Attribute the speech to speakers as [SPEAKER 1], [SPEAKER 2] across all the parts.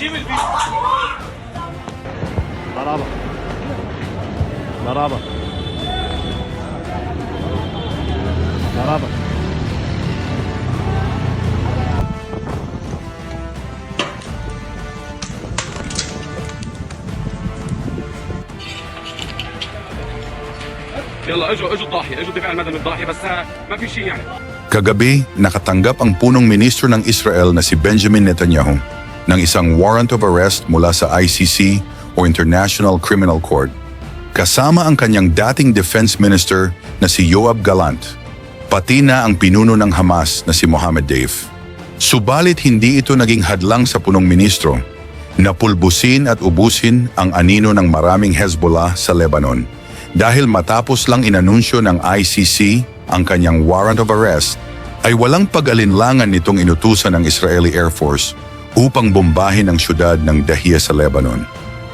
[SPEAKER 1] she will be. Merhaba. Merhaba. Merhaba.
[SPEAKER 2] يلا اجوا اجوا الضاحيه اجوا الدفاع المدني الضاحيه بس ما في شيء
[SPEAKER 3] Kagabi, nakatanggap ang punong ministro ng Israel na si Benjamin Netanyahu ng isang warrant of arrest mula sa ICC o International Criminal Court kasama ang kanyang dating defense minister na si Yoav Galant, pati na ang pinuno ng Hamas na si Mohammed Deif. Subalit hindi ito naging hadlang sa punong ministro na pulbusin at ubusin ang anino ng maraming Hezbollah sa Lebanon dahil matapos lang inanunsyo ng ICC ang kanyang warrant of arrest ay walang pag-alinlangan nitong inutusan ng Israeli Air Force upang bombahin ang syudad ng Dahia sa Lebanon.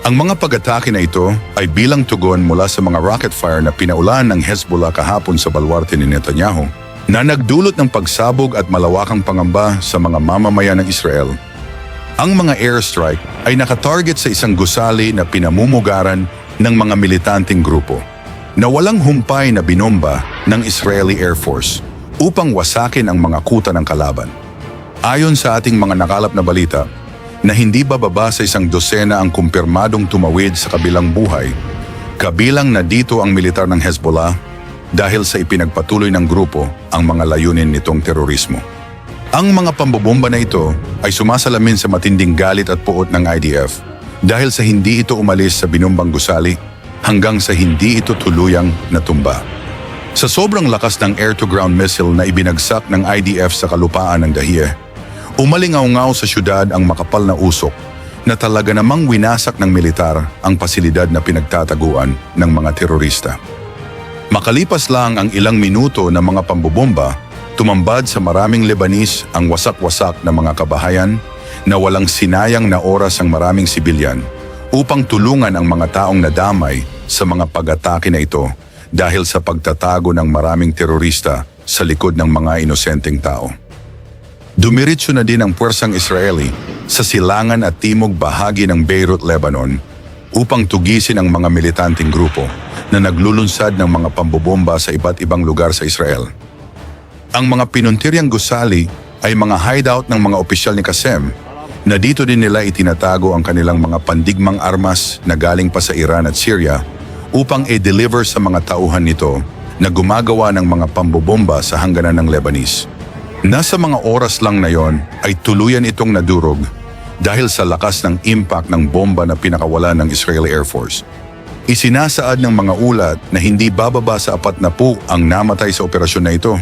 [SPEAKER 3] Ang mga pag-atake na ito ay bilang tugon mula sa mga rocket fire na pinaulan ng Hezbollah kahapon sa balwarte ni Netanyahu na nagdulot ng pagsabog at malawakang pangamba sa mga mamamayan ng Israel. Ang mga airstrike ay nakatarget sa isang gusali na pinamumugaran ng mga militanteng grupo na walang humpay na binomba ng Israeli Air Force upang wasakin ang mga kuta ng kalaban. Ayon sa ating mga nakalap na balita, na hindi bababa sa isang dosena ang kumpirmadong tumawid sa kabilang buhay, kabilang na dito ang militar ng Hezbollah dahil sa ipinagpatuloy ng grupo ang mga layunin nitong terorismo. Ang mga pambobomba na ito ay sumasalamin sa matinding galit at puot ng IDF dahil sa hindi ito umalis sa binumbang gusali hanggang sa hindi ito tuluyang natumba. Sa sobrang lakas ng air-to-ground missile na ibinagsak ng IDF sa kalupaan ng Dahie, umalingaw-ngaw sa syudad ang makapal na usok na talaga namang winasak ng militar ang pasilidad na pinagtataguan ng mga terorista. Makalipas lang ang ilang minuto ng mga pambobomba, tumambad sa maraming Lebanese ang wasak-wasak na mga kabahayan na walang sinayang na oras ang maraming sibilyan upang tulungan ang mga taong nadamay sa mga pag-atake na ito dahil sa pagtatago ng maraming terorista sa likod ng mga inosenteng tao. Dumiritso na din ang puwersang Israeli sa silangan at timog bahagi ng Beirut, Lebanon upang tugisin ang mga militanteng grupo na naglulunsad ng mga pambobomba sa iba't ibang lugar sa Israel. Ang mga pinuntiryang gusali ay mga hideout ng mga opisyal ni Qasem na dito din nila itinatago ang kanilang mga pandigmang armas na galing pa sa Iran at Syria upang i-deliver sa mga tauhan nito na gumagawa ng mga pambobomba sa hangganan ng Lebanese. Nasa mga oras lang na yon ay tuluyan itong nadurog dahil sa lakas ng impact ng bomba na pinakawala ng Israeli Air Force. Isinasaad ng mga ulat na hindi bababa sa apat na po ang namatay sa operasyon na ito.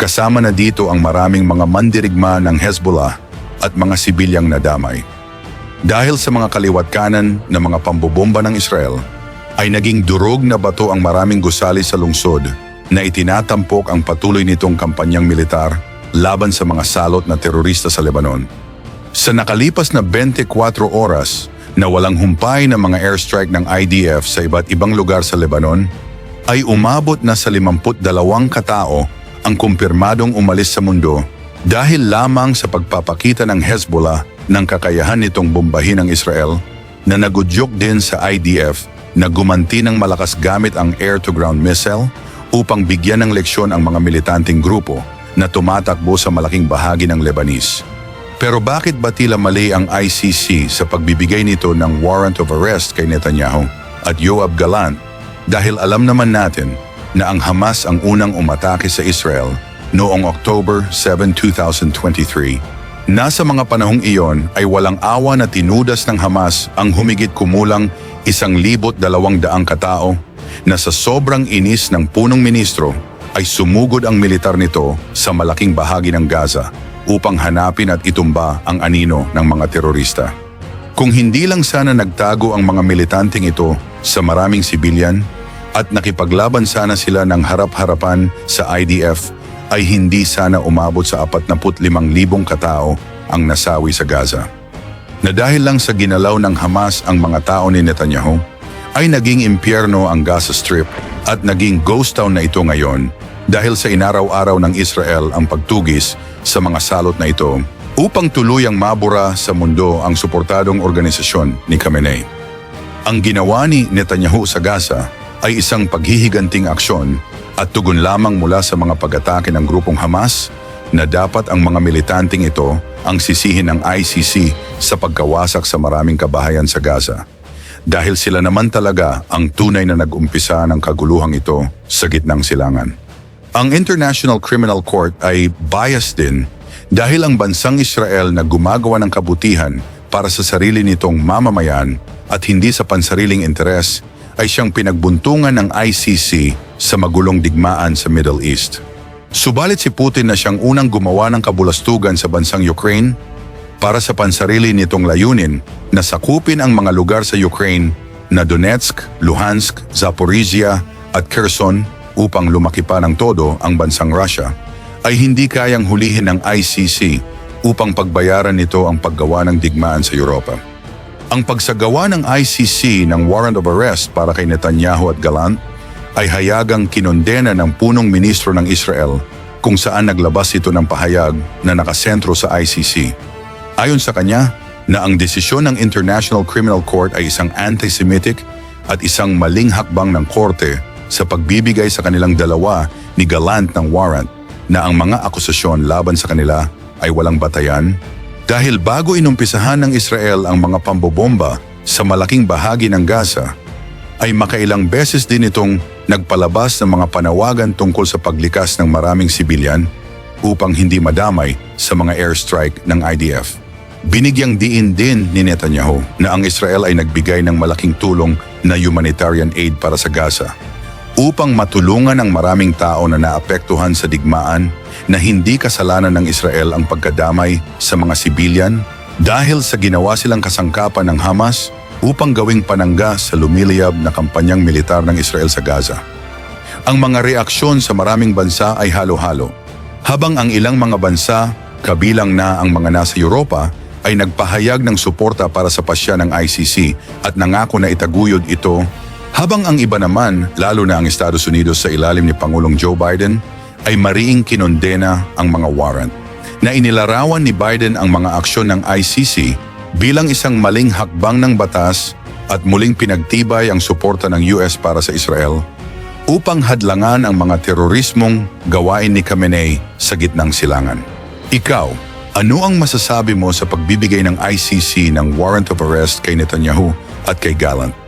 [SPEAKER 3] Kasama na dito ang maraming mga mandirigma ng Hezbollah at mga sibilyang nadamay. Dahil sa mga kaliwat kanan ng mga pambobomba ng Israel, ay naging durog na bato ang maraming gusali sa lungsod na itinatampok ang patuloy nitong kampanyang militar laban sa mga salot na terorista sa Lebanon. Sa nakalipas na 24 oras na walang humpay ng mga airstrike ng IDF sa iba't ibang lugar sa Lebanon, ay umabot na sa 52 katao ang kumpirmadong umalis sa mundo dahil lamang sa pagpapakita ng Hezbollah ng kakayahan nitong bombahin ng Israel na nagudyok din sa IDF na gumanti ng malakas gamit ang air-to-ground missile upang bigyan ng leksyon ang mga militanteng grupo na tumatakbo sa malaking bahagi ng Lebanese. Pero bakit ba tila mali ang ICC sa pagbibigay nito ng warrant of arrest kay Netanyahu at Yoav Galant dahil alam naman natin na ang Hamas ang unang umatake sa Israel noong October 7, 2023. Nasa mga panahong iyon ay walang awa na tinudas ng Hamas ang humigit kumulang isang libot dalawang daang katao na sa sobrang inis ng punong ministro ay sumugod ang militar nito sa malaking bahagi ng Gaza upang hanapin at itumba ang anino ng mga terorista. Kung hindi lang sana nagtago ang mga militanteng ito sa maraming sibilyan at nakipaglaban sana sila ng harap-harapan sa IDF ay hindi sana umabot sa 45,000 katao ang nasawi sa Gaza. Na dahil lang sa ginalaw ng Hamas ang mga tao ni Netanyahu, ay naging impyerno ang Gaza Strip at naging ghost town na ito ngayon dahil sa inaraw-araw ng Israel ang pagtugis sa mga salot na ito upang tuluyang mabura sa mundo ang suportadong organisasyon ni Khamenei. Ang ginawa ni Netanyahu sa Gaza ay isang paghihiganting aksyon at tugon lamang mula sa mga pag-atake ng grupong Hamas na dapat ang mga militanteng ito ang sisihin ng ICC sa pagkawasak sa maraming kabahayan sa Gaza. Dahil sila naman talaga ang tunay na nag-umpisa ng kaguluhang ito sa gitnang silangan. Ang International Criminal Court ay biased din dahil ang bansang Israel na gumagawa ng kabutihan para sa sarili nitong mamamayan at hindi sa pansariling interes ay siyang pinagbuntungan ng ICC sa magulong digmaan sa Middle East. Subalit si Putin na siyang unang gumawa ng kabulastugan sa bansang Ukraine para sa pansarili nitong layunin na sakupin ang mga lugar sa Ukraine na Donetsk, Luhansk, Zaporizhia at Kherson upang lumaki pa ng todo ang bansang Russia, ay hindi kayang hulihin ng ICC upang pagbayaran nito ang paggawa ng digmaan sa Europa. Ang pagsagawa ng ICC ng warrant of arrest para kay Netanyahu at Galant ay hayagang kinondena ng punong ministro ng Israel kung saan naglabas ito ng pahayag na nakasentro sa ICC. Ayon sa kanya, na ang desisyon ng International Criminal Court ay isang anti-Semitic at isang maling hakbang ng korte sa pagbibigay sa kanilang dalawa ni Galant ng warrant na ang mga akusasyon laban sa kanila ay walang batayan dahil bago inumpisahan ng Israel ang mga pambobomba sa malaking bahagi ng Gaza, ay makailang beses din itong nagpalabas ng mga panawagan tungkol sa paglikas ng maraming sibilyan upang hindi madamay sa mga airstrike ng IDF. Binigyang diin din ni Netanyahu na ang Israel ay nagbigay ng malaking tulong na humanitarian aid para sa Gaza upang matulungan ang maraming tao na naapektuhan sa digmaan na hindi kasalanan ng Israel ang pagkadamay sa mga sibilyan dahil sa ginawa silang kasangkapan ng Hamas upang gawing panangga sa lumiliyab na kampanyang militar ng Israel sa Gaza. Ang mga reaksyon sa maraming bansa ay halo-halo. Habang ang ilang mga bansa, kabilang na ang mga nasa Europa, ay nagpahayag ng suporta para sa pasya ng ICC at nangako na itaguyod ito habang ang iba naman, lalo na ang Estados Unidos sa ilalim ni Pangulong Joe Biden, ay mariing kinondena ang mga warrant na inilarawan ni Biden ang mga aksyon ng ICC bilang isang maling hakbang ng batas at muling pinagtibay ang suporta ng US para sa Israel upang hadlangan ang mga terorismong gawain ni Khamenei sa gitnang silangan. Ikaw, ano ang masasabi mo sa pagbibigay ng ICC ng warrant of arrest kay Netanyahu at kay Gallant?